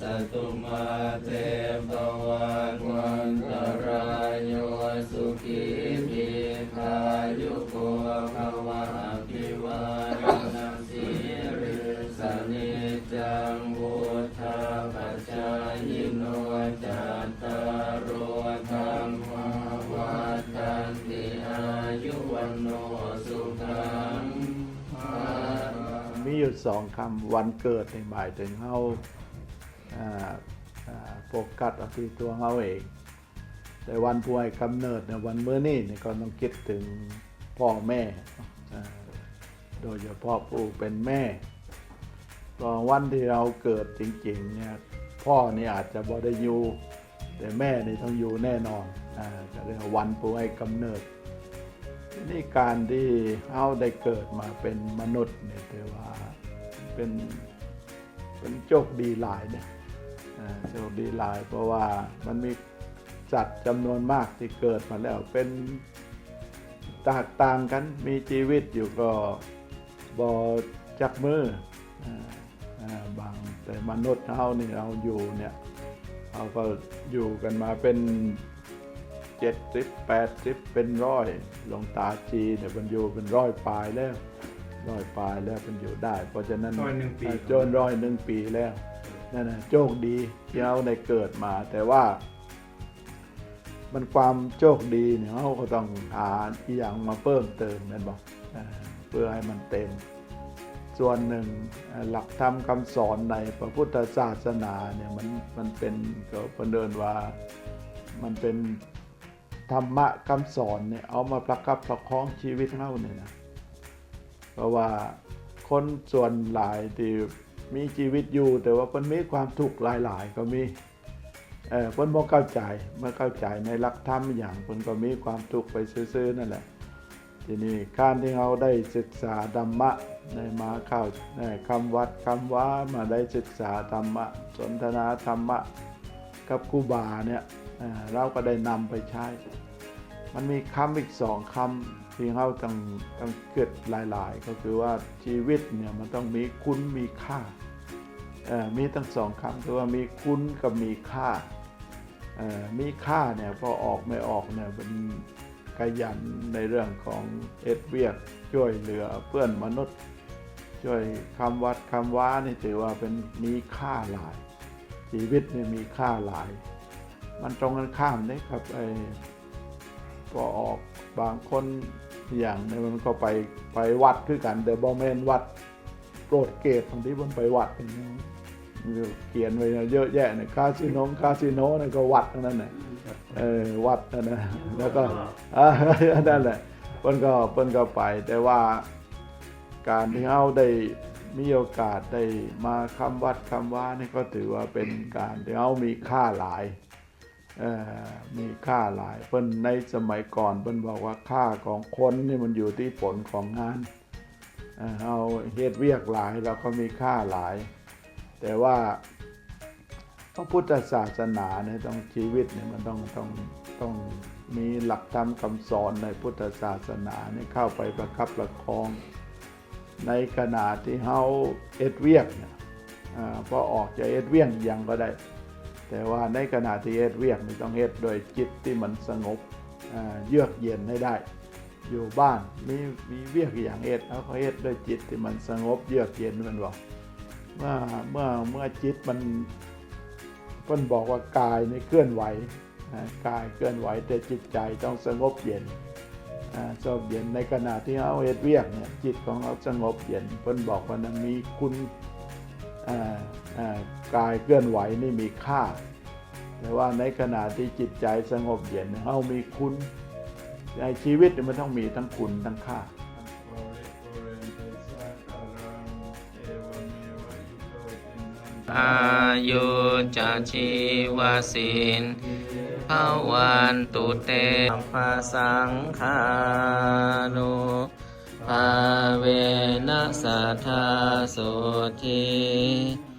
สตุมาเตภวันวันตรายโยสุขีทีขายุโกภวะภิวานนัสีริสนิจังวุธาปัจจายโนจัตตารธรรมวัฏันติอายุวันโนสุขังมีอยู่สองคำวันเกิดในหมายถึงเฮา โฟกัสเอาที่ตัวเฮาเอง แต่วันป่วยกำเนิดเนี่ยวันเมื่อนี่เนี่ยก็ต้องคิดถึงพ่อแม่ โดยเฉพาะผู้เป็นแม่ก็วันที่เราเกิดจริงๆเนี่ยพ่อนี่อาจจะบ่ได้อยู่ แต่แม่นี่ต้องอยู่แน่นอนอ่าก็เรียกวันป่วยกำเนิดนี่การที่เราได้เกิดมาเป็นมนุษย์เนี่ยถือว่าเป็นเป็นโชคดีหลายเนี่ย โชคดีหลายเพราะว่ามันมีสัตว์จำนวนมากที่เกิดมาแล้วเป็นแตกต่างกันมีชีวิตอยู่ก็บอจักมืออ่าอ่าบางแต่มนุษย์เรานี่เราอยู่เนี่ยเราก็อยู่กันมาเป็นเจ็ดสิบแปดสิบเป็นร้อยหลวงตาจีเนี่ยมันอยู่เป็นร้อยปลายแล้วร้อยปลายแล้วมันอยู่ได้ เพราะฉะนั้นร้อยหนึ่งปีโจนร้อยหนึ่งปีแล้ว นั่นนะโชคดีที่เราได้เกิดมา แต่ว่า มันความโชคดีเนี่ยเราก็ต้องหาอีกอย่างมาเพิ่มเติมนั่นบอกเพื่อให้มันเต็ม ส่วนหนึ่งหลักธรรมคำสอนในพระพุทธศาสนาเนี่ยมันมันเป็นก็เพิ่นเดินว่ามันเป็นธรรมะคำสอนเนี่ยเอามาประคับประคองชีวิตเราเนี่ยนะเพราะว่าคนส่วนหลายที่ มีชีวิตอยู่ แต่ว่ามันมีความทุกข์หลาย ๆ ก็มีเออเพิ่นบ่เข้าใจเมื่อเข้าใจในหลักธรรมอย่างเพิ่นก็มีความทุกข์ไปซื่อๆนั่นแหละ ทีนี้การที่เราได้ศึกษาธรรมะได้มาเข้าได้คำวัดคำว่ามาได้ศึกษาธรรมะ สนทนาธรรมะกับครูบาเนี่ยเราก็ได้นำไปใช้ มันมีคำอีกสองคำ ที่เราต้องต้องเกิดหลาย ๆ ก็คือว่าชีวิตเนี่ยมันต้องมีคุณมีค่ามีทั้งสองคำคือว่ามีคุณกับมีค่ามีค่าเนี่ยพอออกไม่ออกเนี่ยเป็นขยันในเรื่องของเอ็ดเวียกช่วยเหลือเพื่อนมนุษย์ ช่วยคำวัดคำว่านี่ถือว่าเป็นมีค่าหลาย ชีวิตเนี่ยมีค่าหลาย มันตรงกันข้ามได้ครับไอ้พอออกบางคน อย่างในยมันก็ไปไปวัดคือกันแต่บอแมนวัดโปรดเกตบางที่มันไปวัดอย่างนี้เขียนไว้เยอะแยะเนี่ยคาสิโนคาสิโนนั่ก็วัดทั้งนั้นน่ะเออวัดนั่นนะแล้วก็อ่านั่นแหละเพิ่นก็เพิ่นก็ไป แต่ว่าการที่เฮาได้มีโอกาสได้มาคำวัดคำว่านี่ก็ถือว่าเป็นการที่เฮามีค่าหลาย มีค่าหลายเพิ่นในสมัยก่อนเพิ่นบอกว่าค่าของคนนี่มันอยู่ที่ผลของงานเอ่อเอาเฮ็ดเวียกหลายเราก็มีค่าหลาย แต่ว่าพระพุทธศาสนาเนี่ยต้องชีวิตเนี่ยมันต้องต้องต้องมีหลักธรรมคำสอนในพุทธศาสนาเนี่ยเข้าไปประคับประคอง ในขณะที่เฮาเอ็ดเวียกเนี่ยอพอออกจากเอ็ดเวียกยังก็ได้ แต่ว่าในขณะที่เฮ็ดเวียกนี่ต้องเฮ็ดโดยจิตที่มันสงบเยือกเย็นให้ได้ อยู่บ้านมีมีเวียกอย่างเฮ็ดแล้วก็เฮ็ดด้วยจิตที่มันสงบเยือกเย็นมันบอกเมื่อเมื่อเมื่อจิตมันเพิ่นบอกว่ากายในเคลื่อนไหวกายเคลื่อนไหวแต่จิตใจต้องสงบเย็นสงบเย็นในขณะที่เอาเฮ็ดเวียกเนี่ยจิตของเราสงบเย็นเพิ่นบอกว่านั้นมีคุณ กายเคลื่อนไหวนี่มีค่า แต่ว่าในขณะที่จิตใจสงบเย็นเฮามีคุณในชีวิตเนี่ยมันต้องมีทั้งคุณทั้งค่าอายุจะชีวสินภาวันตุเตภาสังขานุภาเว สัทธาโสที